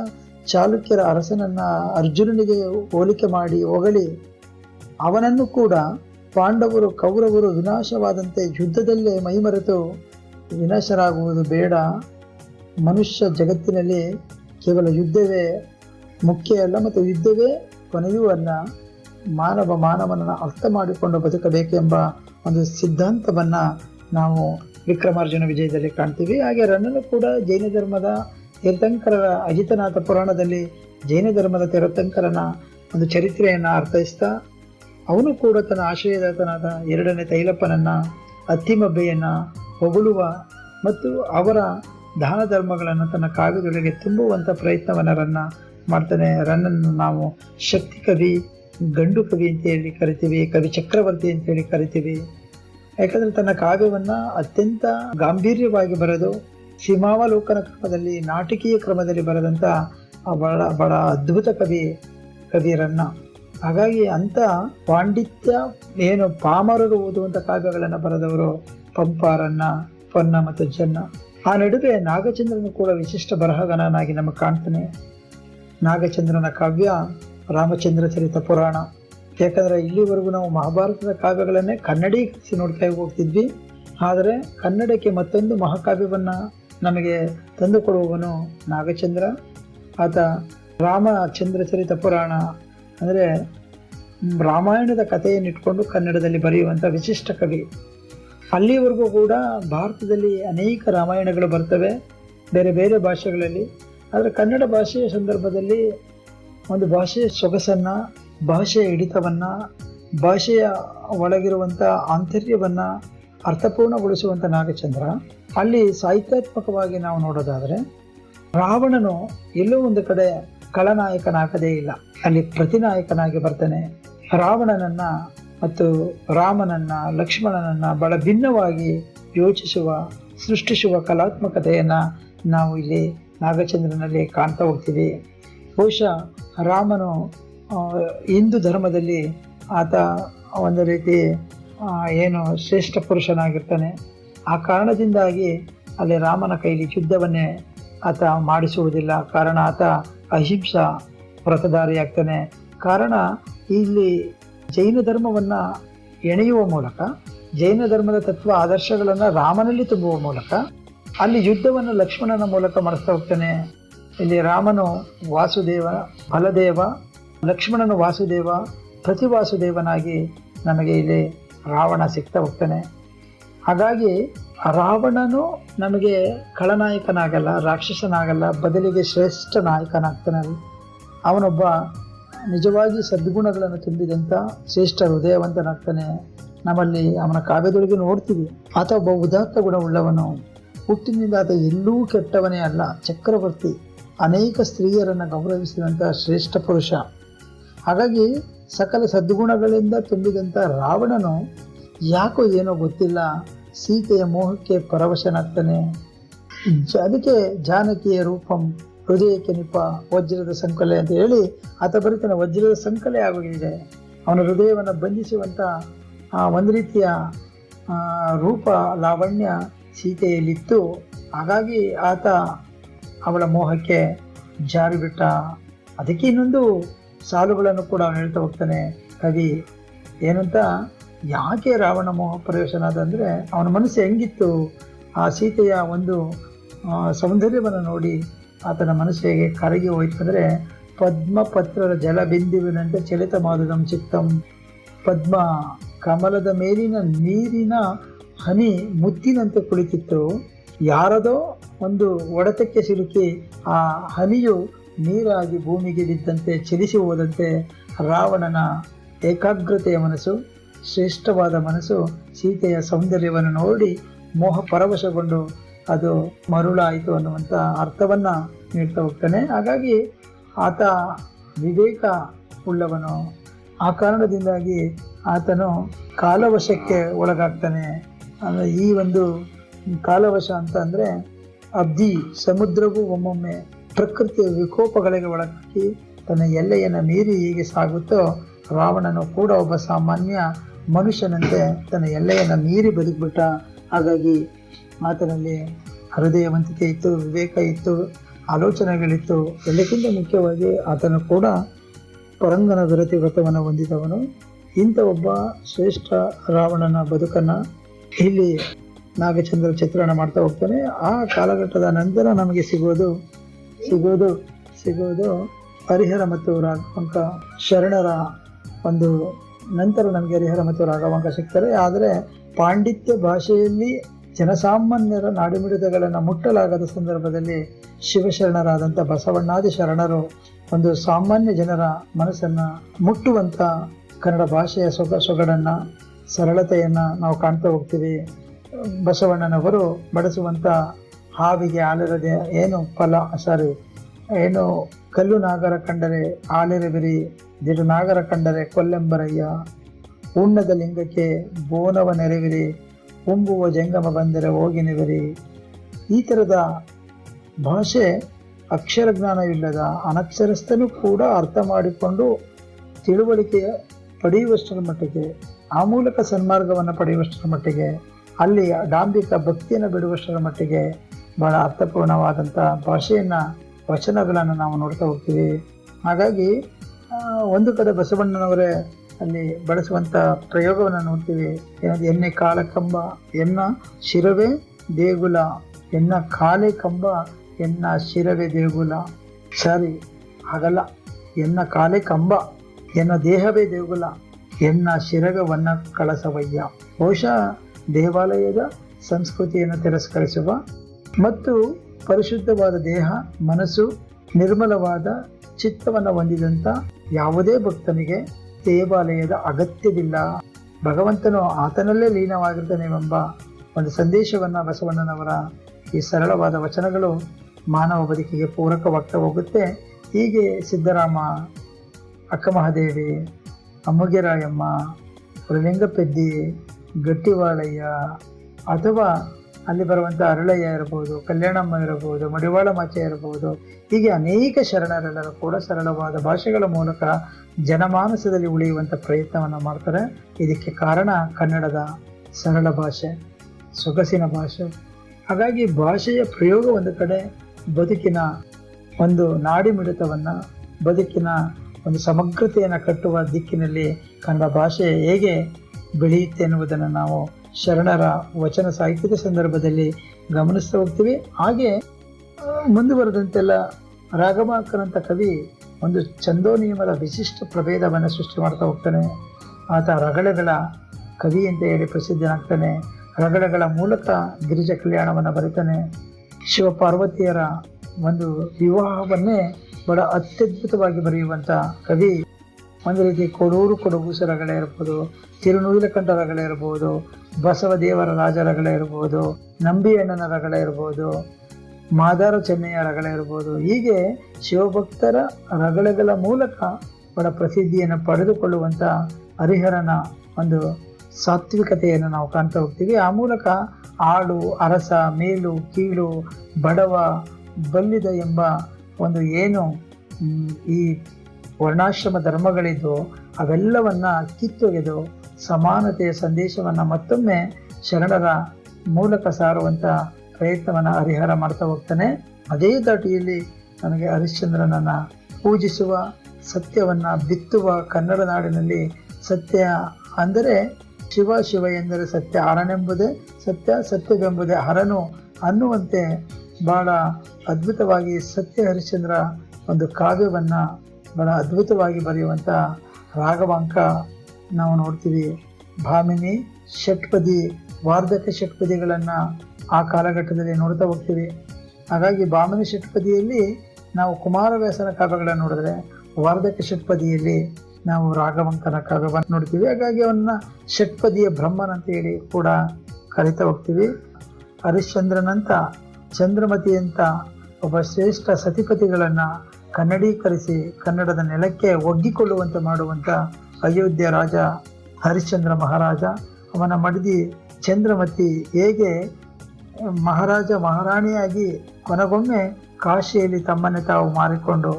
ಚಾಲುಕ್ಯರ ಅರಸನನ್ನ ಅರ್ಜುನನಿಗೆ ಹೋಲಿಕೆ ಮಾಡಿ ಹೊಗಳಿ ಅವನನ್ನು ಕೂಡ ಪಾಂಡವರು ಕೌರವರು ವಿನಾಶವಾದಂತೆ ಯುದ್ಧದಲ್ಲೇ ಮೈಮರೆತು ವಿನಾಶರಾಗುವುದು ಬೇಡ. ಮನುಷ್ಯ ಜಗತ್ತಿನಲ್ಲಿ ಕೇವಲ ಯುದ್ಧವೇ ಮುಖ್ಯ ಅಲ್ಲ ಮತ್ತು ಯುದ್ಧವೇ ಕೊನೆಯೂ ಅಲ್ಲ. ಮಾನವ ಮಾನವನನ್ನು ಅರ್ಥ ಮಾಡಿಕೊಂಡು ಬದುಕಬೇಕೆಂಬ ಒಂದು ಸಿದ್ಧಾಂತವನ್ನು ನಾವು ವಿಕ್ರಮಾರ್ಜುನ ವಿಜಯದಲ್ಲಿ ಕಾಣ್ತೀವಿ. ಹಾಗೆ ರನ್ನನು ಕೂಡ ಜೈನ ಧರ್ಮದ ತೀರ್ಥಂಕರರ ಅಜಿತನಾಥ ಪುರಾಣದಲ್ಲಿ ಜೈನ ಧರ್ಮದ ತೀರ್ಥಂಕರನ ಒಂದು ಚರಿತ್ರೆಯನ್ನು ಅರ್ಥೈಸ್ತಾ ಅವನು ಕೂಡ ತನ್ನ ಆಶಯದಾತನಾದ ಎರಡನೇ ತೈಲಪ್ಪನನ್ನ ಅತ್ತಿಮಬ್ಬೆಯನ್ನ ಹೊಗಳುವ ಮತ್ತು ಅವರ ದಾನ ಧರ್ಮಗಳನ್ನು ತನ್ನ ಕಾವ್ಯದೊಳಗೆ ತುಂಬುವಂಥ ಪ್ರಯತ್ನವನ್ನು ರನ್ನ ಮಾಡ್ತಾನೆ. ರನ್ನನ್ನು ನಾವು ಶಕ್ತಿ ಕವಿ, ಗಂಡು ಕವಿ ಅಂತ ಹೇಳಿ ಕರಿತೀವಿ, ಕವಿ ಚಕ್ರವರ್ತಿ ಅಂತ ಹೇಳಿ ಕರಿತೀವಿ. ಯಾಕಂದರೆ ತನ್ನ ಕಾವ್ಯವನ್ನು ಅತ್ಯಂತ ಗಾಂಭೀರ್ಯವಾಗಿ ಬರೆದು, ಸೀಮಾವಲೋಕನ ಕ್ರಮದಲ್ಲಿ, ನಾಟಕೀಯ ಕ್ರಮದಲ್ಲಿ ಬರೆದಂಥ ಬಹಳ ಬಹಳ ಅದ್ಭುತ ಕವಿ ಕವಿ ರನ್ನ. ಹಾಗಾಗಿ ಅಂತ ಪಾಂಡಿತ್ಯ ಏನು ಪಾಮರರು ಓದುವಂಥ ಕಾವ್ಯಗಳನ್ನು ಬರೆದವರು, ಪಂಪಾರನ್ನ, ಪೊನ್ನ ಮತ್ತು ಜನ್ನ. ಆ ನಡುವೆ ನಾಗಚಂದ್ರನು ಕೂಡ ವಿಶಿಷ್ಟ ಬರಹಗನನಾಗಿ ನಮಗೆ ಕಾಣ್ತಾನೆ. ನಾಗಚಂದ್ರನ ಕಾವ್ಯ ರಾಮಚಂದ್ರ ಚರಿತ ಪುರಾಣ. ಯಾಕಂದ್ರೆ ಇಲ್ಲಿವರೆಗೂ ನಾವು ಮಹಾಭಾರತದ ಕಾವ್ಯಗಳನ್ನೇ ಕನ್ನಡೀಕರಿಸಿ ನೋಡ್ತಾ ಹೋಗ್ತಿದ್ವಿ. ಆದರೆ ಕನ್ನಡಕ್ಕೆ ಮತ್ತೊಂದು ಮಹಾಕಾವ್ಯವನ್ನ ನಮಗೆ ತಂದುಕೊಡುವವನು ನಾಗಚಂದ್ರ. ಆತ ರಾಮಚಂದ್ರ ಚರಿತ ಪುರಾಣ ಅಂದರೆ ರಾಮಾಯಣದ ಕಥೆಯನ್ನು ಇಟ್ಕೊಂಡು ಕನ್ನಡದಲ್ಲಿ ಬರೆಯುವಂಥ ವಿಶಿಷ್ಟ ಕವಿ. ಅಲ್ಲಿವರೆಗೂ ಕೂಡ ಭಾರತದಲ್ಲಿ ಅನೇಕ ರಾಮಾಯಣಗಳು ಬರ್ತವೆ, ಬೇರೆ ಬೇರೆ ಭಾಷೆಗಳಲ್ಲಿ. ಆದರೆ ಕನ್ನಡ ಭಾಷೆಯ ಸಂದರ್ಭದಲ್ಲಿ ಒಂದು ಭಾಷೆಯ ಸೊಗಸನ್ನು, ಭಾಷೆಯ ಹಿಡಿತವನ್ನು, ಭಾಷೆಯ ಒಳಗಿರುವಂಥ ಆಂತರ್ಯವನ್ನು ಅರ್ಥಪೂರ್ಣಗೊಳಿಸುವಂಥ ನಾಗಚಂದ್ರ. ಅಲ್ಲಿ ಸಾಹಿತ್ಯಾತ್ಮಕವಾಗಿ ನಾವು ನೋಡೋದಾದರೆ ರಾವಣನು ಎಲ್ಲೋ ಒಂದು ಕಡೆ ಖಳನಾಯಕನಾಗದೇ ಇಲ್ಲ. ಅಲ್ಲಿ ಪ್ರತಿನಾಯಕನಾಗಿ ಬರ್ತಾನೆ. ರಾವಣನನ್ನ ಮತ್ತು ರಾಮನನ್ನ, ಲಕ್ಷ್ಮಣನನ್ನ ಬಹಳ ಭಿನ್ನವಾಗಿ ಯೋಚಿಸುವ, ಸೃಷ್ಟಿಸುವ ಕಲಾತ್ಮಕತೆಯನ್ನ ನಾವು ಇಲ್ಲಿ ನಾಗಚಂದ್ರನಲ್ಲಿ ಕಾಣ್ತಾ ಹೋಗ್ತೀವಿ. ಬಹುಶಃ ರಾಮನು ಹಿಂದೂ ಧರ್ಮದಲ್ಲಿ ಆತ ಒಂದು ರೀತಿ ಏನು ಶ್ರೇಷ್ಠ ಪುರುಷನಾಗಿರ್ತಾನೆ. ಆ ಕಾರಣದಿಂದಾಗಿ ಅಲ್ಲಿ ರಾಮನ ಕೈಲಿ ಯುದ್ಧವನ್ನೇ ಆತ ಮಾಡಿಸುವುದಿಲ್ಲ. ಕಾರಣ ಆತ ಅಹಿಂಸಾ ವ್ರತಧಾರಿಯಾಗ್ತಾನೆ ಕಾರಣ, ಇಲ್ಲಿ ಜೈನ ಧರ್ಮವನ್ನು ಎಣೆಯುವ ಮೂಲಕ, ಜೈನ ಧರ್ಮದ ತತ್ವ ಆದರ್ಶಗಳನ್ನು ರಾಮನಲ್ಲಿ ತುಂಬುವ ಮೂಲಕ, ಅಲ್ಲಿ ಯುದ್ಧವನ್ನು ಲಕ್ಷ್ಮಣನ ಮೂಲಕ ಮಾಡಿಸ್ತಾ ಹೋಗ್ತಾನೆ. ಇಲ್ಲಿ ರಾಮನು ವಾಸುದೇವ, ಬಲದೇವ, ಲಕ್ಷ್ಮಣನು ವಾಸುದೇವ, ಪ್ರತಿ ವಾಸುದೇವನಾಗಿ ನಮಗೆ ಇಲ್ಲಿ ರಾವಣ ಸಿಗ್ತಾ ಹೋಗ್ತಾನೆ. ಹಾಗಾಗಿ ರಾವಣನು ನಮಗೆ ಖಳನಾಯಕನಾಗಲ್ಲ, ರಾಕ್ಷಸನಾಗಲ್ಲ, ಬದಲಿಗೆ ಶ್ರೇಷ್ಠ ನಾಯಕನಾಗ್ತಾನೆ ಅವನೊಬ್ಬ ನಿಜವಾಗಿ ಸದ್ಗುಣಗಳನ್ನು ತುಂಬಿದಂಥ ಶ್ರೇಷ್ಠ ಹೃದಯವಂತನಾಗ್ತಾನೆ. ನಮ್ಮಲ್ಲಿ ಅವನ ಕಾವ್ಯದೊಳಗೆ ನೋಡ್ತೀವಿ. ಆತ ಒಬ್ಬ ಉದಾತ್ತ ಗುಣವುಳ್ಳವನು. ಹುಟ್ಟಿನಿಂದ ಆತ ಎಲ್ಲೂ ಕೆಟ್ಟವನೇ ಅಲ್ಲ, ಚಕ್ರವರ್ತಿ. ಅನೇಕ ಸ್ತ್ರೀಯರನ್ನು ಗೌರವಿಸಿದಂಥ ಶ್ರೇಷ್ಠ ಪುರುಷ. ಹಾಗಾಗಿ ಸಕಲ ಸದ್ಗುಣಗಳಿಂದ ತುಂಬಿದಂಥ ರಾವಣನು ಯಾಕೋ ಏನೋ ಗೊತ್ತಿಲ್ಲ ಸೀತೆಯ ಮೋಹಕ್ಕೆ ಪರವಶನಾಗ್ತಾನೆ. ಅದಕ್ಕೆ ಜಾನಕಿಯ ರೂಪಂ ಹೃದಯಕ್ಕೆ ನಿಪ ವಜ್ರದ ಸಂಕಲೆ ಅಂತ ಹೇಳಿ ಆತ ಬರೀತಾನೆ, ವಜ್ರದ ಸಂಕಲೆ ಆಗೋಗಿದೆ. ಅವನ ಹೃದಯವನ್ನು ಬಂಧಿಸುವಂಥ ಒಂದು ರೀತಿಯ ರೂಪ, ಲಾವಣ್ಯ ಸೀತೆಯಲ್ಲಿತ್ತು. ಹಾಗಾಗಿ ಆತ ಅವಳ ಮೋಹಕ್ಕೆ ಜಾರಿಬಿಟ್ಟ ಅದಕ್ಕೆ ಇನ್ನೊಂದು ಸಾಲುಗಳನ್ನು ಕೂಡ ಅವನು ಹೇಳ್ತಾ ಹೋಗ್ತಾನೆ ಕವಿ. ಏನಂತ? ಯಾಕೆ ರಾವಣ ಮೋಹ ಪ್ರವೇಶನಾದ ಅಂದರೆ ಅವನ ಮನಸ್ಸು ಹೆಂಗಿತ್ತು? ಆ ಸೀತೆಯ ಒಂದು ಸೌಂದರ್ಯವನ್ನು ನೋಡಿ ಆತನ ಮನಸ್ಸಿಗೆ ಕರಗಿ ಹೋಯ್ತು ಅಂದರೆ, ಪದ್ಮಪತ್ರರ ಜಲಬಿಂದುವಿನಂತೆ ಚಲಿತ ಮಾದುದಂ ಚಿತ್ತಂ. ಪದ್ಮ ಕಮಲದ ಮೇಲಿನ ನೀರಿನ ಹನಿ ಮುತ್ತಿನಂತೆ ಕುಳಿತಿತ್ತು. ಯಾರದೋ ಒಂದು ಒಡೆತಕ್ಕೆ ಸಿಲುಕಿ ಆ ಹನಿಯು ನೀರಾಗಿ ಭೂಮಿಗೆ ಬಿದ್ದಂತೆ, ಚಲಿಸಿ ಹೋದಂತೆ ರಾವಣನ ಏಕಾಗ್ರತೆಯ ಮನಸ್ಸು ಶ್ರೇಷ್ಠವಾದ ಮನಸ್ಸು ಸೀತೆಯ ಸೌಂದರ್ಯವನ್ನು ನೋಡಿ ಮೋಹ ಪರವಶಗೊಂಡು ಅದು ಮರುಳಾಯಿತು ಅನ್ನುವಂಥ ಅರ್ಥವನ್ನು ನೀಡ್ತಾ ಹೋಗ್ತಾನೆ. ಹಾಗಾಗಿ ಆತ ವಿವೇಕ ಉಳ್ಳವನು. ಆ ಕಾರಣದಿಂದಾಗಿ ಆತನು ಕಾಲವಶಕ್ಕೆ ಒಳಗಾಗ್ತಾನೆ. ಅಂದರೆ ಈ ಒಂದು ಕಾಲವಶ ಅಂತ ಅಂದರೆ ಅಬ್ದಿ ಸಮುದ್ರವು ಒಮ್ಮೊಮ್ಮೆ ಪ್ರಕೃತಿಯ ವಿಕೋಪಗಳಿಗೆ ಒಳಗಾಗಿ ತನ್ನ ಎಲ್ಲೆಯನ್ನು ಮೀರಿ ಹೀಗೆ ಸಾಗುತ್ತೋ ರಾವಣನು ಕೂಡ ಒಬ್ಬ ಸಾಮಾನ್ಯ ಮನುಷ್ಯನಂತೆ ತನ್ನ ಎಲ್ಲೆಯನ್ನು ಮೀರಿ ಬದುಕ್ಬಿಟ್ಟ. ಹಾಗಾಗಿ ಆತನಲ್ಲಿ ಹೃದಯವಂತಿಕೆ ಇತ್ತು, ವಿವೇಕ ಇತ್ತು, ಆಲೋಚನೆಗಳಿತ್ತು. ಎಲ್ಲಕ್ಕಿಂತ ಮುಖ್ಯವಾಗಿ ಆತನು ಕೂಡ ಪರಂಗನ ವಿರತಿ ವ್ರತವನ್ನು ಹೊಂದಿದವನು. ಇಂಥ ಒಬ್ಬ ಶ್ರೇಷ್ಠ ರಾವಣನ ಬದುಕನ್ನು ಇಲ್ಲಿ ನಾಗಚಂದ್ರ ಚಿತ್ರಣ ಮಾಡ್ತಾ ಹೋಗ್ತಾನೆ. ಆ ಕಾಲಘಟ್ಟದ ನಂತರ ನಮಗೆ ಸಿಗೋದು ಸಿಗೋದು ಸಿಗೋದು ಹರಿಹರ ಮತ್ತು ರಾಘವಂಕ ಶರಣರ ಒಂದು ನಂತರ ನಮಗೆ ಹರಿಹರ ಮತ್ತು ರಾಘವಾಂಕ ಸಿಗ್ತಾರೆ. ಆದರೆ ಪಾಂಡಿತ್ಯ ಭಾಷೆಯಲ್ಲಿ ಜನಸಾಮಾನ್ಯರ ನಾಡಿಮಿಡಿತಗಳನ್ನು ಮುಟ್ಟಲಾಗದ ಸಂದರ್ಭದಲ್ಲಿ ಶಿವಶರಣರಾದಂಥ ಬಸವಣ್ಣಾದಿ ಶರಣರು ಒಂದು ಸಾಮಾನ್ಯ ಜನರ ಮನಸ್ಸನ್ನು ಮುಟ್ಟುವಂಥ ಕನ್ನಡ ಭಾಷೆಯ ಸೊಗ ಸೊಗಡನ್ನು, ಸರಳತೆಯನ್ನು ನಾವು ಕಾಣ್ತಾ ಹೋಗ್ತೀವಿ. ಬಸವಣ್ಣನವರು ಬಡಿಸುವಂಥ ಹಾವಿಗೆ ಆಲಿರದೆ ಏನು ಫಲ, ಸಾರಿ ಏನು ಕಲ್ಲು ನಾಗರ ಕಂಡರೆ ಆಲೆರೆಬಿರಿ ದಿಡು ನಾಗರ ಕಂಡರೆ ಕೊಲ್ಲೆಂಬರಯ್ಯ. ಉಣ್ಣದ ಲಿಂಗಕ್ಕೆ ಬೋನವ ನೆರವಿರಿ ಉಂಬುವ ಜಂಗಮ ಬಂದರೆ ಹೋಗಿ ನೆವರಿ. ಈ ಥರದ ಭಾಷೆ ಅಕ್ಷರ ಜ್ಞಾನವಿಲ್ಲದ ಅನಕ್ಷರಸ್ಥನು ಕೂಡ ಅರ್ಥ ಮಾಡಿಕೊಂಡು ತಿಳುವಳಿಕೆಯ ಪಡೆಯುವಷ್ಟರ ಮಟ್ಟಿಗೆ, ಆ ಮೂಲಕ ಸನ್ಮಾರ್ಗವನ್ನು ಪಡೆಯುವಷ್ಟರ ಮಟ್ಟಿಗೆ ಅಲ್ಲಿ ಡಾಂಬಿಕ ಭಕ್ತಿಯನ್ನು ಬಿಡುವಷ್ಟರ ಮಟ್ಟಿಗೆ ಬಹಳ ಅರ್ಥಪೂರ್ಣವಾದಂಥ ಭಾಷೆಯನ್ನು ವಚನಗಳನ್ನು ನಾವು ನೋಡ್ತಾ ಹೋಗ್ತೀವಿ. ಹಾಗಾಗಿ ಒಂದು ಕಡೆ ಬಸವಣ್ಣನವರೇ ಅಲ್ಲಿ ಬಳಸುವಂಥ ಪ್ರಯೋಗವನ್ನು ನೋಡ್ತೀವಿ. ಎಣ್ಣೆ ಕಾಲ ಕಂಬ, ಎನ್ನ ಶಿರವೇ ದೇಗುಲ, ಎನ್ನ ಕಾಲೆ ಕಂಬ, ಎನ್ನ ಶಿರವೇ ದೇಗುಲ. ಸರಿ, ಹಾಗಲ್ಲ. ಎನ್ನ ಕಾಲೆ ಕಂಬ, ಎನ್ನ ದೇಹವೇ ದೇಗುಲ, ಎನ್ನ ಶಿರಗವನ್ನ ಕಳಸವಯ್ಯ. ಬಹುಶಃ ದೇವಾಲಯದ ಸಂಸ್ಕೃತಿಯನ್ನು ತಿರಸ್ಕರಿಸುವ ಮತ್ತು ಪರಿಶುದ್ಧವಾದ ದೇಹ, ಮನಸ್ಸು, ನಿರ್ಮಲವಾದ ಚಿತ್ತವನ್ನು ಹೊಂದಿದಂಥ ಯಾವುದೇ ಭಕ್ತನಿಗೆ ದೇವಾಲಯದ ಅಗತ್ಯವಿಲ್ಲ. ಭಗವಂತನು ಆತನಲ್ಲೇ ಲೀನವಾಗಿರ್ತಾನೆವೆಂಬ ಒಂದು ಸಂದೇಶವನ್ನು ಬಸವಣ್ಣನವರ ಈ ಸರಳವಾದ ವಚನಗಳು ಮಾನವ ಬದುಕಿಗೆ ಪೂರಕವಾಗ್ತಾ ಹೋಗುತ್ತೆ. ಹೀಗೆ ಸಿದ್ದರಾಮ, ಅಕ್ಕಮಹಾದೇವಿ ಅಮ್ಮಗಿರಾಯಮ್ಮ ಲಿಂಗಪೆದ್ದಿ ಗಟ್ಟಿವಾಳಯ್ಯ ಅಥವಾ ಅಲ್ಲಿ ಬರುವಂಥ ಅರಳಯ್ಯ ಇರಬಹುದು ಕಲ್ಯಾಣಮ್ಮ ಇರಬಹುದು ಮಡಿವಾಳ ಮಾಚೆ ಇರಬಹುದು ಹೀಗೆ ಅನೇಕ ಶರಣರೆಲ್ಲರೂ ಕೂಡ ಸರಳವಾದ ಭಾಷೆಗಳ ಮೂಲಕ ಜನಮಾನಸದಲ್ಲಿ ಉಳಿಯುವಂಥ ಪ್ರಯತ್ನವನ್ನು ಮಾಡ್ತಾರೆ. ಇದಕ್ಕೆ ಕಾರಣ ಕನ್ನಡದ ಸರಳ ಭಾಷೆ, ಸೊಗಸಿನ ಭಾಷೆ. ಹಾಗಾಗಿ ಭಾಷೆಯ ಪ್ರಯೋಗ ಒಂದು ಕಡೆ, ಬದುಕಿನ ಒಂದು ನಾಡಿ ಮಿಡಿತವನ್ನು ಬದುಕಿನ ಒಂದು ಸಮಗ್ರತೆಯನ್ನು ಕಟ್ಟುವ ದಿಕ್ಕಿನಲ್ಲಿ ಕನ್ನಡ ಭಾಷೆ ಹೇಗೆ ಬೆಳೆಯುತ್ತೆ ಎನ್ನುವುದನ್ನು ನಾವು ಶರಣರ ವಚನ ಸಾಹಿತ್ಯದ ಸಂದರ್ಭದಲ್ಲಿ ಗಮನಿಸ್ತಾ ಹೋಗ್ತೀವಿ. ಹಾಗೆ ಮುಂದುವರೆದಂತೆಲ್ಲ ರಾಘವಾಂಕರಂತ ಕವಿ ಒಂದು ಚಂದೋನಿಯಮದ ವಿಶಿಷ್ಟ ಪ್ರಭೇದವನ್ನು ಸೃಷ್ಟಿ ಮಾಡ್ತಾ ಹೋಗ್ತಾನೆ. ಆತ ರಗಳಗಳ ಕವಿ ಅಂತ ಹೇಳಿ ಪ್ರಸಿದ್ಧನಾಗ್ತಾನೆ. ರಗಳಗಳ ಮೂಲಕ ಗಿರಿಜ ಕಲ್ಯಾಣವನ್ನು ಬರೀತಾನೆ. ಶಿವಪಾರ್ವತಿಯರ ಒಂದು ವಿವಾಹವನ್ನೇ ಬಹಳ ಅತ್ಯದ್ಭುತವಾಗಿ ಬರೆಯುವಂಥ ಕವಿ. ಒಂದು ರೀತಿ ಕೊಡೂರು ಕೊಡಗೂಸರಗಳೇ ರಗಳೆ ಇರ್ಬೋದು, ತಿರುನೂಲಕಂಠ ರಗಳೆ ಇರ್ಬೋದು ಬಸವದೇವರ ರಾಜರಗಳೇ ಇರ್ಬೋದು ನಂಬಿಯಣ್ಣನ ರಗಳೇ ಇರ್ಬೋದು, ಮಾದಾರ ಚೆನ್ನಯ್ಯ ರಗಳೇ ಇರ್ಬೋದು, ಹೀಗೆ ಶಿವಭಕ್ತರ ರಗಳಗಳ ಮೂಲಕ ಬಹಳ ಪ್ರಸಿದ್ಧಿಯನ್ನು ಪಡೆದುಕೊಳ್ಳುವಂಥ ಹರಿಹರನ ಒಂದು ಸಾತ್ವಿಕತೆಯನ್ನು ನಾವು ಕಾಣ್ತಾ ಹೋಗ್ತೀವಿ. ಆ ಮೂಲಕ ಆಳು, ಅರಸ, ಮೇಲು, ಕೀಳು, ಬಡವ, ಬಲ್ಲಿದ ಎಂಬ ಒಂದು ಏನು ಈ ವರ್ಣಾಶ್ರಮ ಧರ್ಮಗಳಿದ್ದು ಅವೆಲ್ಲವನ್ನ ಕಿತ್ತೊಗೆದು ಸಮಾನತೆಯ ಸಂದೇಶವನ್ನು ಮತ್ತೊಮ್ಮೆ ಶರಣರ ಮೂಲಕ ಸಾರುವಂಥ ಪ್ರಯತ್ನವನ್ನು ಹರಿಹಾರ ಮಾಡ್ತಾ ಹೋಗ್ತಾನೆ. ಅದೇ ದಾಟಿಯಲ್ಲಿ ನನಗೆ ಹರಿಶ್ಚಂದ್ರನನ್ನು ಪೂಜಿಸುವ, ಸತ್ಯವನ್ನು ಬಿತ್ತುವ ಕನ್ನಡ ನಾಡಿನಲ್ಲಿ ಸತ್ಯ ಅಂದರೆ ಶಿವ ಶಿವ ಎಂದರೆ ಸತ್ಯ ಹರನೆಂಬುದೇ ಸತ್ಯ, ಸತ್ಯವೆಂಬುದೇ ಹರನು ಅನ್ನುವಂತೆ ಬಹಳ ಅದ್ಭುತವಾಗಿ ಸತ್ಯ ಹರಿಶ್ಚಂದ್ರ ಒಂದು ಕಾವ್ಯವನ್ನು ಬಹಳ ಅದ್ಭುತವಾಗಿ ಬರೆಯುವಂಥ ರಾಘವಾಂಕ ನಾವು ನೋಡ್ತೀವಿ. ಭಾಮಿನಿ ಷಟ್ಪದಿ, ವಾರ್ಧಕ ಷಟ್ಪದಿಗಳನ್ನು ಆ ಕಾಲಘಟ್ಟದಲ್ಲಿ ನೋಡ್ತಾ ಹೋಗ್ತೀವಿ. ಹಾಗಾಗಿ ಭಾಮಿನಿ ಷಟ್ಪದಿಯಲ್ಲಿ ನಾವು ಕುಮಾರವ್ಯಾಸನ ಕಾವ್ಯಗಳನ್ನು ನೋಡಿದ್ರೆ, ವಾರ್ಧಕ ಷಟ್ಪದಿಯಲ್ಲಿ ನಾವು ರಾಘವಂಕನ ಕಾವ್ಯವನ್ನು ನೋಡ್ತೀವಿ. ಹಾಗಾಗಿ ಅವನ್ನ ಷಟ್ಪದಿಯ ಬ್ರಹ್ಮನ್ ಅಂತ ಹೇಳಿ ಕೂಡ ಕರಿತಾ ಹೋಗ್ತೀವಿ. ಹರಿಶ್ಚಂದ್ರನಂತ ಚಂದ್ರಮತಿಯಂತ ಒಬ್ಬ ಶ್ರೇಷ್ಠ ಸತಿಪತಿಗಳನ್ನು ಕನ್ನಡೀಕರಿಸಿ ಕನ್ನಡದ ನೆಲಕ್ಕೆ ಒಗ್ಗಿಕೊಳ್ಳುವಂತೆ ಮಾಡುವಂಥ ಅಯೋಧ್ಯ ರಾಜ ಹರಿಶ್ಚಂದ್ರ ಮಹಾರಾಜ, ಅವನ ಮಡದಿ ಚಂದ್ರಮತಿ ಹೇಗೆ, ಮಹಾರಾಜ ಮಹಾರಾಣಿಯಾಗಿ ಕೊನೆಗೊಮ್ಮೆ ಕಾಶಿಯಲ್ಲಿ ತಮ್ಮನ್ನೇ ತಾವು ಮಾರಿಕೊಂಡು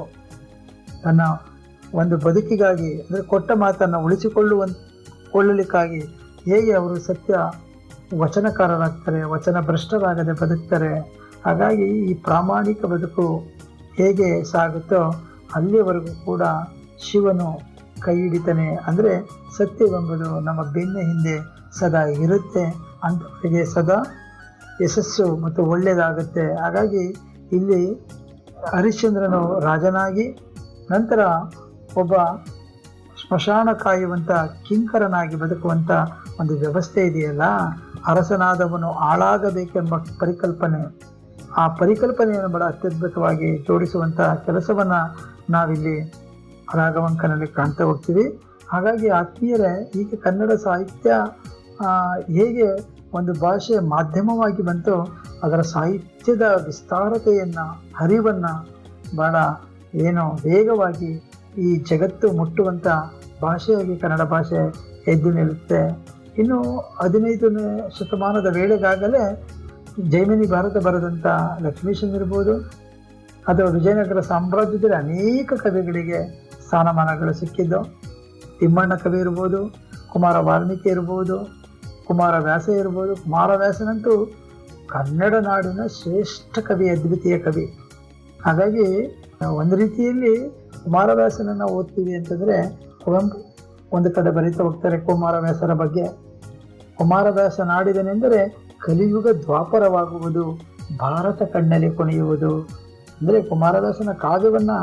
ತನ್ನ ಒಂದು ಬದುಕಿಗಾಗಿ, ಅಂದರೆ ಕೊಟ್ಟ ಮಾತನ್ನು ಉಳಿಸಿಕೊಳ್ಳುವ ಕೊಳ್ಳಲಿಕ್ಕಾಗಿ ಹೇಗೆ ಅವರು ಸತ್ಯ ವಚನಕಾರರಾಗ್ತಾರೆ ವಚನ ಭ್ರಷ್ಟರಾಗದೆ ಬದುಕ್ತಾರೆ, ಹಾಗಾಗಿ ಈ ಪ್ರಾಮಾಣಿಕ ಬದುಕು ಹೇಗೆ ಸಾಗುತ್ತೋ ಅಲ್ಲಿಯವರೆಗೂ ಕೂಡ ಶಿವನು ಕೈ ಹಿಡಿತಾನೆ. ಅಂದರೆ ಸತ್ಯವೆಂಬುದು ನಮ್ಮ ಬೆನ್ನ ಹಿಂದೆ ಸದಾ ಇರುತ್ತೆ. ಅಂಥವರಿಗೆ ಸದಾ ಯಶಸ್ಸು ಮತ್ತು ಒಳ್ಳೆಯದಾಗುತ್ತೆ. ಹಾಗಾಗಿ ಇಲ್ಲಿ ಹರಿಶ್ಚಂದ್ರನು ರಾಜನಾಗಿ, ನಂತರ ಒಬ್ಬ ಸ್ಮಶಾನ ಕಾಯುವಂಥ ಕಿಂಕರನಾಗಿ ಬದುಕುವಂಥ ಒಂದು ವ್ಯವಸ್ಥೆ ಇದೆಯಲ್ಲ? ಅರಸನಾದವನು ಹಾಳಾಗಬೇಕೆಂಬ ಪರಿಕಲ್ಪನೆ. ಆ ಪರಿಕಲ್ಪನೆಯನ್ನು ಬಹಳ ಅತ್ಯದ್ಭುತವಾಗಿ ಜೋಡಿಸುವಂಥ ಕೆಲಸವನ್ನು ನಾವಿಲ್ಲಿ ರಾಘವಂಕನಲ್ಲಿ ಕಾಣ್ತಾ ಹೋಗ್ತೀವಿ. ಹಾಗಾಗಿ ಆತ್ಮೀಯರೇ ಈಗ ಕನ್ನಡ ಸಾಹಿತ್ಯ ಹೇಗೆ ಒಂದು ಭಾಷೆ ಮಾಧ್ಯಮವಾಗಿ ಬಂತು ಅದರ ಸಾಹಿತ್ಯದ ವಿಸ್ತಾರತೆಯನ್ನು, ಹರಿವನ್ನು ಬಹಳ ಏನೋ ವೇಗವಾಗಿ ಈ ಜಗತ್ತು ಮುಟ್ಟುವಂಥ ಭಾಷೆಯಾಗಿ ಕನ್ನಡ ಭಾಷೆ ಎದ್ದು ನಿಲ್ಲುತ್ತೆ. ಇನ್ನು ಹದಿನೈದನೇ ಶತಮಾನದ ವೇಳೆಗಾಗಲೇ ಜೈಮಿನಿ ಭಾರತ ಬರೆದಂಥ ಲಕ್ಷ್ಮೀಶನ್ ಇರ್ಬೋದು, ಅಥವಾ ವಿಜಯನಗರ ಸಾಮ್ರಾಜ್ಯದಲ್ಲಿ ಅನೇಕ ಕವಿಗಳಿಗೆ ಸ್ಥಾನಮಾನಗಳು ಸಿಕ್ಕಿದ್ದು. ತಿಮ್ಮಣ್ಣ ಕವಿ ಇರ್ಬೋದು, ಕುಮಾರ ವಾಲ್ಮೀಕಿ ಇರ್ಬೋದು, ಕುಮಾರ ವ್ಯಾಸ ಇರ್ಬೋದು. ಕುಮಾರ ವ್ಯಾಸನಂತೂ ಕನ್ನಡ ನಾಡಿನ ಶ್ರೇಷ್ಠ ಕವಿ, ಅದ್ವಿತೀಯ ಕವಿ. ಹಾಗಾಗಿ ಒಂದು ರೀತಿಯಲ್ಲಿ ಕುಮಾರವ್ಯಾಸನನ್ನು ಓದ್ತೀವಿ ಅಂತಂದರೆ ಕುವೆಂಪು ಒಂದು ಕಡೆ ಬರೀತಾ ಹೋಗ್ತಾರೆ ಕುಮಾರವ್ಯಾಸರ ಬಗ್ಗೆ. ಕುಮಾರವ್ಯಾಸ ನಾಡಿದನೆಂದರೆ ಕಲಿಯುಗ ದ್ವಾಪರವಾಗುವುದು, ಭಾರತ ಕಣ್ಣಲ್ಲಿ ಕೊನೆಯುವುದು. ಅಂದರೆ ಕುಮಾರವ್ಯಾಸನ ಕಾವ್ಯವನ್ನು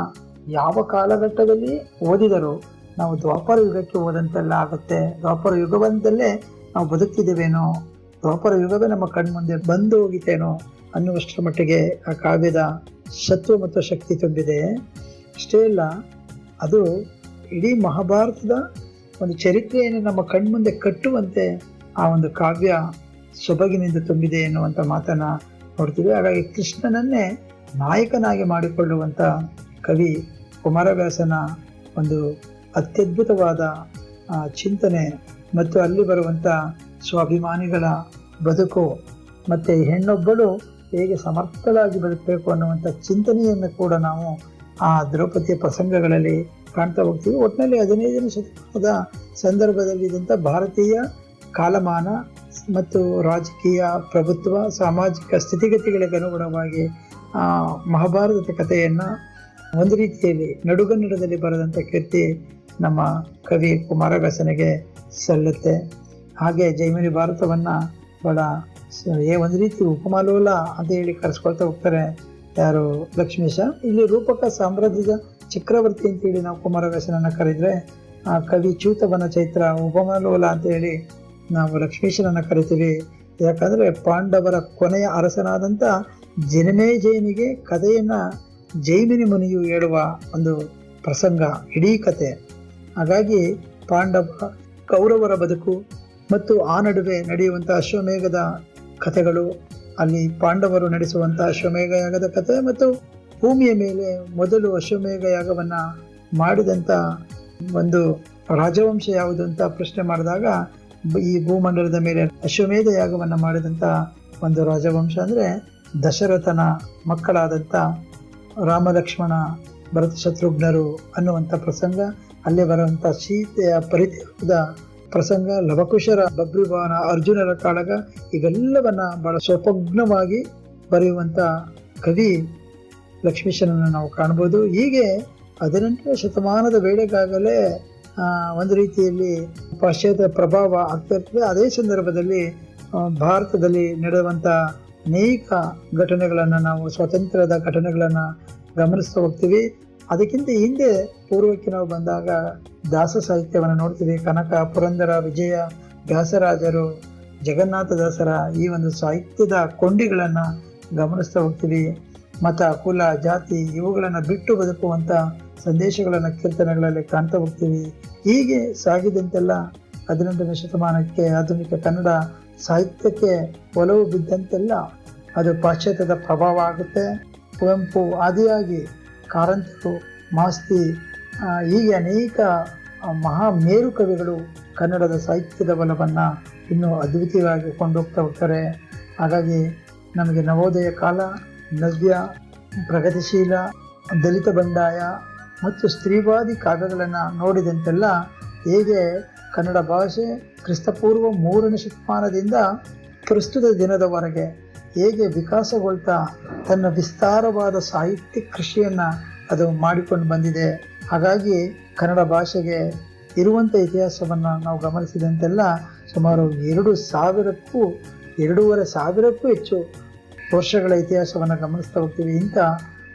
ಯಾವ ಕಾಲಘಟ್ಟದಲ್ಲಿ ಓದಿದರೂ ನಾವು ದ್ವಾಪರ ಯುಗಕ್ಕೆ ಹೋದಂತೆಲ್ಲ ಆಗುತ್ತೆ. ದ್ವಾಪರ ಯುಗವಂತಲ್ಲೇ ನಾವು ಬದುಕ್ತಿದ್ದೇವೇನೋ ದ್ವಾಪರ ಯುಗವೇ ನಮ್ಮ ಕಣ್ಮುಂದೆ ಬಂದು ಹೋಗಿತೇನೋ ಅನ್ನುವಷ್ಟರ ಮಟ್ಟಿಗೆ ಆ ಕಾವ್ಯದ ಸತ್ವ ಮತ್ತು ಶಕ್ತಿ ತುಂಬಿದೆ. ಅಷ್ಟೇ ಅಲ್ಲ, ಅದು ಇಡೀ ಮಹಾಭಾರತದ ಒಂದು ಚರಿತ್ರೆಯನ್ನು ನಮ್ಮ ಕಣ್ಮುಂದೆ ಕಟ್ಟುವಂತೆ ಆ ಒಂದು ಕಾವ್ಯ ಸೊಬಗಿನಿಂದ ತುಂಬಿದೆ ಎನ್ನುವಂಥ ಮಾತನ್ನ ನೋಡ್ತೀವಿ. ಹಾಗಾಗಿ ಕೃಷ್ಣನನ್ನೇ ನಾಯಕನಾಗಿ ಮಾಡಿಕೊಳ್ಳುವಂಥ ಕವಿ ಕುಮಾರವ್ಯಾಸನ ಒಂದು ಅತ್ಯದ್ಭುತವಾದ ಚಿಂತನೆ ಮತ್ತು ಅಲ್ಲಿ ಬರುವಂಥ ಸ್ವಾಭಿಮಾನಿಗಳ ಬದುಕು ಮತ್ತು ಹೆಣ್ಣೊಬ್ಬಳು ಹೇಗೆ ಸಮರ್ಥಳಾಗಿ ಬದುಕಬೇಕು ಅನ್ನುವಂಥ ಚಿಂತನೆಯನ್ನು ಕೂಡ ನಾವು ಆ ದ್ರೌಪದಿಯ ಪ್ರಸಂಗಗಳಲ್ಲಿ ಕಾಣ್ತಾ ಹೋಗ್ತೀವಿ. ಒಟ್ಟಿನಲ್ಲಿ ಹದಿನೈದನೇ ಶತಮಾನದ ಸಂದರ್ಭದಲ್ಲಿ ಇದ್ದಂಥ ಭಾರತೀಯ ಕಾಲಮಾನ ಮತ್ತು ರಾಜಕೀಯ ಪ್ರಭುತ್ವ, ಸಾಮಾಜಿಕ ಸ್ಥಿತಿಗತಿಗಳಿಗೆ ಅನುಗುಣವಾಗಿ ಮಹಾಭಾರತದ ಕಥೆಯನ್ನು ಒಂದು ರೀತಿಯಲ್ಲಿ ನಡುಗನ್ನಡದಲ್ಲಿ ಬರೆದಂಥ ಕೀರ್ತಿ ನಮ್ಮ ಕವಿ ಕುಮಾರವ್ಯಾಸನಿಗೆ ಸಲ್ಲುತ್ತೆ. ಹಾಗೆ ಜೈಮಿನಿ ಭಾರತವನ್ನು ಬಹಳ ಏ, ಒಂದು ರೀತಿ ಉಪಮಾಲೋಲ ಅಂತ ಹೇಳಿ ಕರೆಸ್ಕೊಳ್ತಾ ಹೋಗ್ತಾರೆ ಯಾರು ಲಕ್ಷ್ಮೀಶ. ಇಲ್ಲಿ ರೂಪಕ ಸಾಮ್ರಾಜ್ಯದ ಚಕ್ರವರ್ತಿ ಅಂತೇಳಿ ನಾವು ಕುಮಾರವ್ಯಾಸನನ್ನು ಕರೆದ್ರೆ, ಆ ಕವಿ ಚೂತವನ ಚೈತ್ರ ಉಪಮಾಲೋಲ ಅಂತ ಹೇಳಿ ನಾವು ಲಕ್ಷ್ಮೀಶನನ್ನು ಕರಿತೀವಿ. ಯಾಕಂದ್ರೆ ಪಾಂಡವರ ಕೊನೆಯ ಅರಸನಾದಂಥ ಜನಮೇಜಯನಿಗೆ ಕಥೆಯನ್ನ ಜೈಮಿನಿ ಮುನಿಯು ಹೇಳುವ ಒಂದು ಪ್ರಸಂಗ, ಇಡೀ ಕತೆ. ಹಾಗಾಗಿ ಪಾಂಡವ ಕೌರವರ ಬದುಕು ಮತ್ತು ಆ ನಡುವೆ ನಡೆಯುವಂಥ ಅಶ್ವಮೇಘದ ಕಥೆಗಳು, ಅಲ್ಲಿ ಪಾಂಡವರು ನಡೆಸುವಂಥ ಅಶ್ವಮೇಘ ಯಾಗದ ಕಥೆ ಮತ್ತು ಭೂಮಿಯ ಮೇಲೆ ಮೊದಲು ಅಶ್ವಮೇಘ ಯಾಗವನ್ನು ಮಾಡಿದಂಥ ಒಂದು ರಾಜವಂಶ ಯಾವುದು ಅಂತ ಪ್ರಶ್ನೆ ಮಾಡಿದಾಗ, ಈ ಭೂಮಂಡಲದ ಮೇಲೆ ಅಶ್ವಮೇಧ ಯಾಗವನ್ನು ಮಾಡಿದಂಥ ಒಂದು ರಾಜವಂಶ ಅಂದರೆ ದಶರಥನ ಮಕ್ಕಳಾದಂಥ ರಾಮ ಲಕ್ಷ್ಮಣ ಭರತ ಶತ್ರುಘ್ನರು ಅನ್ನುವಂಥ ಪ್ರಸಂಗ, ಅಲ್ಲಿ ಬರುವಂಥ ಸೀತೆಯ ಪರಿತ್ಯಾಗದ ಪ್ರಸಂಗ, ಲವಕುಶರ ಬಬ್ರುವಾಹನ ಅರ್ಜುನರ ಕಾಳಗ, ಇವೆಲ್ಲವನ್ನ ಬಹಳ ಸ್ವಪಗ್ನವಾಗಿ ಬರೆಯುವಂಥ ಕವಿ ಲಕ್ಷ್ಮೀಶನನ್ನು ನಾವು ಕಾಣ್ಬೋದು. ಹೀಗೆ ಹದಿನೆಂಟನೇ ಶತಮಾನದ ವೇಳೆಗಾಗಲೇ ಒಂದು ರೀತಿಯಲ್ಲಿ ಪಾಶ್ಚಾತ್ಯ ಪ್ರಭಾವ ಆಗ್ತಾ ಇರ್ತದೆ. ಅದೇ ಸಂದರ್ಭದಲ್ಲಿ ಭಾರತದಲ್ಲಿ ನಡೆಯುವಂಥ ಅನೇಕ ಘಟನೆಗಳನ್ನು ನಾವು ಸ್ವತಂತ್ರದ ಘಟನೆಗಳನ್ನು ಗಮನಿಸ್ತಾ ಹೋಗ್ತೀವಿ. ಅದಕ್ಕಿಂತ ಹಿಂದೆ ಪೂರ್ವಕ್ಕೆ ನಾವು ಬಂದಾಗ ದಾಸ ಸಾಹಿತ್ಯವನ್ನು ನೋಡ್ತೀವಿ. ಕನಕ, ಪುರಂದರ, ವಿಜಯ, ವ್ಯಾಸರಾಜರು ಜಗನ್ನಾಥದಾಸರ ಈ ಒಂದು ಸಾಹಿತ್ಯದ ಕೊಂಡಿಗಳನ್ನು ಗಮನಿಸ್ತಾ ಹೋಗ್ತೀವಿ. ಮತ, ಕುಲ, ಜಾತಿ ಇವುಗಳನ್ನು ಬಿಟ್ಟು ಬದುಕುವಂಥ ಸಂದೇಶಗಳನ್ನು ಕೀರ್ತನೆಗಳಲ್ಲಿ ಕಾಣ್ತಾ ಹೋಗ್ತೀವಿ. ಹೀಗೆ ಸಾಗಿದಂತೆಲ್ಲ ಹದಿನೆಂಟನೇ ಶತಮಾನಕ್ಕೆ ಆಧುನಿಕ ಕನ್ನಡ ಸಾಹಿತ್ಯಕ್ಕೆ ಒಲವು ಬಿದ್ದಂತೆಲ್ಲ ಅದು ಪಾಶ್ಚಾತ್ಯದ ಪ್ರಭಾವ ಆಗುತ್ತೆ. ಕುವೆಂಪು ಆದಿಯಾಗಿ ಕಾರಂತರು, ಮಾಸ್ತಿ ಹೀಗೆ ಅನೇಕ ಮಹಾ ಮೇರು ಕವಿಗಳು ಕನ್ನಡದ ಸಾಹಿತ್ಯದ ಬಲವನ್ನು ಇನ್ನೂ ಅದ್ವಿತೀಯವಾಗಿ ಕೊಂಡೋಗ್ತಾ ಹೋಗ್ತಾರೆ. ಹಾಗಾಗಿ ನಮಗೆ ನವೋದಯ ಕಾಲ, ನವ್ಯ, ಪ್ರಗತಿಶೀಲ, ದಲಿತ ಬಂಡಾಯ ಮತ್ತು ಸ್ತ್ರೀವಾದಿ ಕಾವ್ಯಗಳನ್ನು ನೋಡಿದಂತೆಲ್ಲ ಹೇಗೆ ಕನ್ನಡ ಭಾಷೆ ಕ್ರಿಸ್ತಪೂರ್ವ ಮೂರನೇ ಶತಮಾನದಿಂದ ಪ್ರಸ್ತುತ ದಿನದವರೆಗೆ ಹೇಗೆ ವಿಕಾಸಗೊಳ್ತಾ ತನ್ನ ವಿಸ್ತಾರವಾದ ಸಾಹಿತ್ಯ ಕೃಷಿಯನ್ನು ಅದು ಮಾಡಿಕೊಂಡು ಬಂದಿದೆ. ಹಾಗಾಗಿ ಕನ್ನಡ ಭಾಷೆಗೆ ಇರುವಂಥ ಇತಿಹಾಸವನ್ನು ನಾವು ಗಮನಿಸಿದಂತೆಲ್ಲ ಸುಮಾರು ಎರಡು ಸಾವಿರಕ್ಕೂ, ಎರಡೂವರೆ ಸಾವಿರಕ್ಕೂ ಹೆಚ್ಚು ವರ್ಷಗಳ ಇತಿಹಾಸವನ್ನು ಗಮನಿಸ್ತಾ ಹೋಗ್ತೀವಿ. ಇಂಥ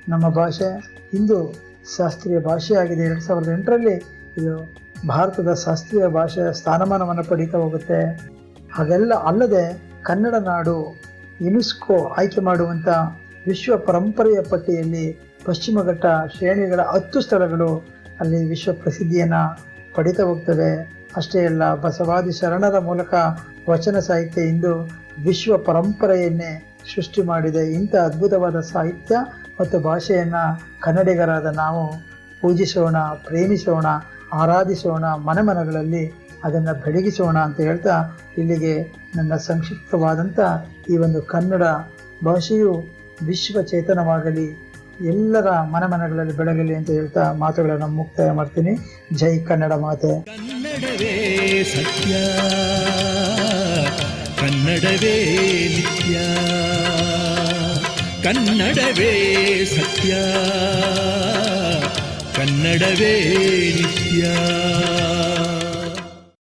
ನಮ್ಮ ಭಾಷೆ ಇಂದು ಶಾಸ್ತ್ರೀಯ ಭಾಷೆಯಾಗಿದೆ ಎರಡು ಸಾವಿರದ ಎಂಟರಲ್ಲಿ ಇದು ಭಾರತದ ಶಾಸ್ತ್ರೀಯ ಭಾಷೆಯ ಸ್ಥಾನಮಾನವನ್ನು ಪಡೀತಾ ಹೋಗುತ್ತೆ. ಹಾಗೆಲ್ಲ ಅಲ್ಲದೆ ಕನ್ನಡ ನಾಡು ಯುನೆಸ್ಕೋ ಆಯ್ಕೆ ಮಾಡುವಂಥ ವಿಶ್ವ ಪರಂಪರೆಯ ಪಟ್ಟಿಯಲ್ಲಿ ಪಶ್ಚಿಮ ಘಟ್ಟ ಶ್ರೇಣಿಗಳ ಹತ್ತು ಸ್ಥಳಗಳು ಅಲ್ಲಿ ವಿಶ್ವ ಪ್ರಸಿದ್ಧಿಯನ್ನು ಪಡಿತಾ ಹೋಗ್ತವೆ. ಅಷ್ಟೇ ಅಲ್ಲ, ಬಸವಾದಿ ಶರಣರ ಮೂಲಕ ವಚನ ಸಾಹಿತ್ಯ ಇಂದು ವಿಶ್ವ ಪರಂಪರೆಯನ್ನೇ ಸೃಷ್ಟಿ ಮಾಡಿದೆ. ಇಂಥ ಅದ್ಭುತವಾದ ಸಾಹಿತ್ಯ ಮತ್ತು ಭಾಷೆಯನ್ನು ಕನ್ನಡಿಗರಾದ ನಾವು ಪೂಜಿಸೋಣ, ಪ್ರೇಮಿಸೋಣ, ಆರಾಧಿಸೋಣ ಮನೆ ಮನಗಳಲ್ಲಿ ಅದನ್ನು ಬೆಳಗಿಸೋಣ ಅಂತ ಹೇಳ್ತಾ ಇಲ್ಲಿಗೆ ನನ್ನ ಸಂಕ್ಷಿಪ್ತವಾದಂಥ ಈ ಒಂದು ಕನ್ನಡ ಭಾಷೆಯು ವಿಶ್ವ ಚೇತನವಾಗಲಿ, ಎಲ್ಲರ ಮನಮನಗಳಲ್ಲಿ ಬೆಳಗಲಿ ಅಂತ ಹೇಳ್ತಾ ಮಾತುಗಳನ್ನು ಮುಕ್ತಾಯ ಮಾಡ್ತೀನಿ. ಜೈ ಕನ್ನಡ ಮಾತೆ. ಕನ್ನಡವೇ ಸತ್ಯ, ಕನ್ನಡವೇ ನಿತ್ಯ, ಕನ್ನಡವೇ ಸತ್ಯ, ಕನ್ನಡವೇ ನಿತ್ಯ.